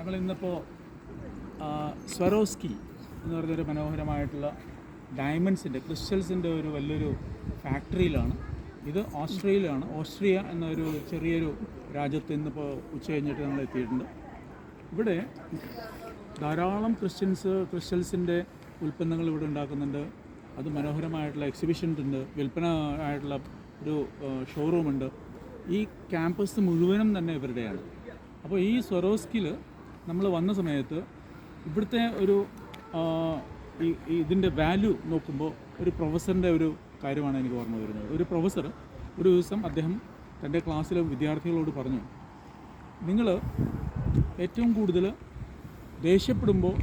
ഞങ്ങൾ ഇന്നിപ്പോൾ സ്വരോസ്കി എന്ന് പറഞ്ഞൊരു മനോഹരമായിട്ടുള്ള ഡയമണ്ട്സിന്റെ ക്രിസ്റ്റൽസിന്റെ ഒരു വലിയൊരു ഫാക്ടറിയിലാണ് ഇത് ഓസ്ട്രേലിയയാണ് ഓസ്ട്രിയ എന്നൊരു ചെറിയൊരു രാജ്യത്ത് ഇന്നിപ്പോൾ ഉച്ച കഴിഞ്ഞിട്ട് നമ്മൾ എത്തിയിട്ടുണ്ട്. ഇവിടെ ധാരാളം ക്രിസ്ത്യൻസ് ക്രിസ്റ്റൽസിന്റെ ഉൽപ്പന്നങ്ങൾ ഇവിടെ ഉണ്ടാക്കുന്നുണ്ട്. അത് മനോഹരമായിട്ടുള്ള എക്സിബിഷൻ ഉണ്ട്. വിൽപ്പന ആയിട്ടുള്ള ഒരു ഷോറൂമുണ്ട് ഈ ക്യാമ്പസ് മുഴുവനും തന്നെ ഇവരുടെയാണ്. അപ്പോൾ ഈ സ്വറോസ്കിൽ നമ്മൾ വന്ന സമയത്ത് ഇവിടുത്തെ ഒരു ഈ ഇതിന്റെ വാല്യൂ നോക്കുമ്പോൾ ഒരു പ്രൊഫസറിന്റെ ഒരു കാര്യമാണ് എനിക്ക് ഓർമ്മ വരുന്നത്. ഒരു പ്രൊഫസർ ഒരു ദിവസം അദ്ദേഹം തന്റെ ക്ലാസ്സിലെ വിദ്യാർത്ഥികളോട് പറഞ്ഞു നിങ്ങൾ ഏറ്റവും കൂടുതൽ ദേഷ്യപ്പെടുമ്പോൾ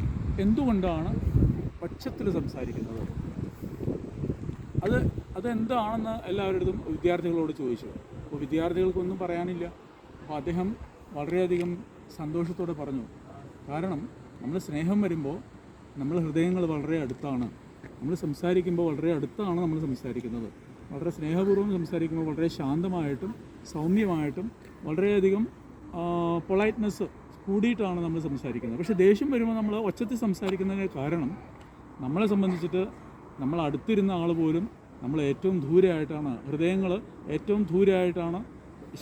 എന്തുകൊണ്ടാണ് പച്ചത്തിൽ സംസാരിക്കുന്നത്? അത് അതെന്താണെന്ന് എല്ലാവരുടെയും വിദ്യാർത്ഥികളോട് ചോദിച്ചു. അപ്പോൾ വിദ്യാർത്ഥികൾക്കൊന്നും പറയാനില്ല. അപ്പോൾ അദ്ദേഹം വളരെയധികം സന്തോഷത്തോടെ പറഞ്ഞു. കാരണം നമ്മൾ സ്നേഹം വരുമ്പോൾ നമ്മൾ ഹൃദയങ്ങൾ വളരെ അടുത്താണ്. നമ്മൾ സംസാരിക്കുമ്പോൾ വളരെ അടുത്താണ് നമ്മൾ സംസാരിക്കുന്നത്. വളരെ സ്നേഹപൂർവം സംസാരിക്കുമ്പോൾ വളരെ ശാന്തമായിട്ടും സൗമ്യമായിട്ടും വളരെയധികം പൊളൈറ്റ്നെസ് കൂടിയിട്ടാണ് നമ്മൾ സംസാരിക്കുന്നത്. പക്ഷേ ദേഷ്യം വരുമ്പോൾ നമ്മൾ ഒച്ചത്തിൽ സംസാരിക്കുന്നതിന് കാരണം നമ്മളെ സംബന്ധിച്ചിട്ട് നമ്മൾ അടുത്തിരുന്ന ആൾ പോലും നമ്മൾ ഏറ്റവും ദൂരെയായിട്ടാണ് ഹൃദയങ്ങൾ ഏറ്റവും ദൂരെയായിട്ടാണ്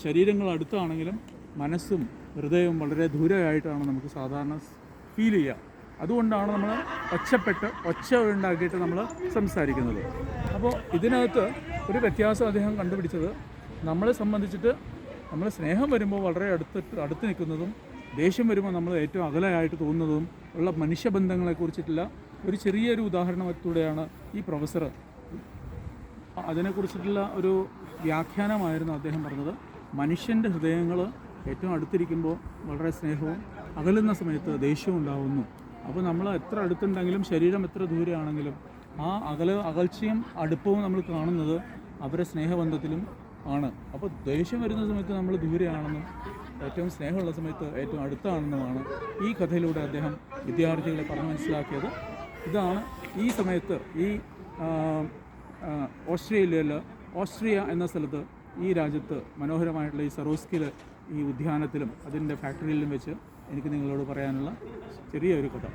ശരീരങ്ങൾ അടുത്താണെങ്കിലും മനസ്സും ഹൃദയവും വളരെ ദൂരമായിട്ടാണ് നമുക്ക് സാധാരണ ഫീൽ ചെയ്യുക. അതുകൊണ്ടാണ് നമ്മൾ ഒച്ചപ്പെട്ട് ഒച്ച ഉണ്ടാക്കിയിട്ട് നമ്മൾ സംസാരിക്കുന്നത്. അപ്പോൾ ഇതിനകത്ത് ഒരു വ്യത്യാസം അദ്ദേഹം കണ്ടുപിടിച്ചത്. നമ്മളെ സംബന്ധിച്ചിട്ട് നമ്മൾ സ്നേഹം വരുമ്പോൾ വളരെ അടുത്തിട്ട് അടുത്ത് നിൽക്കുന്നതും ദേഷ്യം വരുമ്പോൾ നമ്മൾ ഏറ്റവും അകലെയായിട്ട് തോന്നുന്നതും ഉള്ള മനുഷ്യബന്ധങ്ങളെക്കുറിച്ചിട്ടുള്ള ഒരു ചെറിയൊരു ഉദാഹരണത്തിലൂടെയാണ് ഈ പ്രൊഫസർ അതിനെക്കുറിച്ചിട്ടുള്ള ഒരു വ്യാഖ്യാനമായിരുന്നു അദ്ദേഹം പറഞ്ഞത്. മനുഷ്യന്റെ ഹൃദയങ്ങൾ ഏറ്റവും അടുത്തിരിക്കുമ്പോൾ വളരെ സ്നേഹവും അകലുന്ന സമയത്ത് ദേഷ്യവും ഉണ്ടാവുന്നു. അപ്പോൾ നമ്മൾ എത്ര അടുത്തുണ്ടെങ്കിലും ശരീരം എത്ര ദൂരെയാണെങ്കിലും ആ അകല അകൽച്ചയും അടുപ്പവും നമ്മൾ കാണുന്നത് അവരെ സ്നേഹബന്ധത്തിലും ആണ്. അപ്പോൾ ദേഷ്യം വരുന്ന സമയത്ത് നമ്മൾ ദൂരെയാണെന്നും ഏറ്റവും സ്നേഹമുള്ള സമയത്ത് ഏറ്റവും അടുത്താണെന്നുമാണ് ഈ കഥയിലൂടെ അദ്ദേഹം വിദ്യാർത്ഥികളെ പറഞ്ഞു മനസ്സിലാക്കിയത്. ഇതാണ് ഈ സമയത്ത് ഈ ഓസ്ട്രേലിയയിൽ ഓസ്ട്രിയ എന്ന സ്ഥലത്ത് ഈ രാജ്യത്ത് മനോഹരമായിട്ടുള്ള ഈ സറോസ്കിൽ ഈ ഉദ്യാനത്തിലും അതിന്റെ ഫാക്ടറിയിലും വെച്ച് എനിക്ക് നിങ്ങളോട് പറയാനുള്ള ചെറിയൊരു കഥ.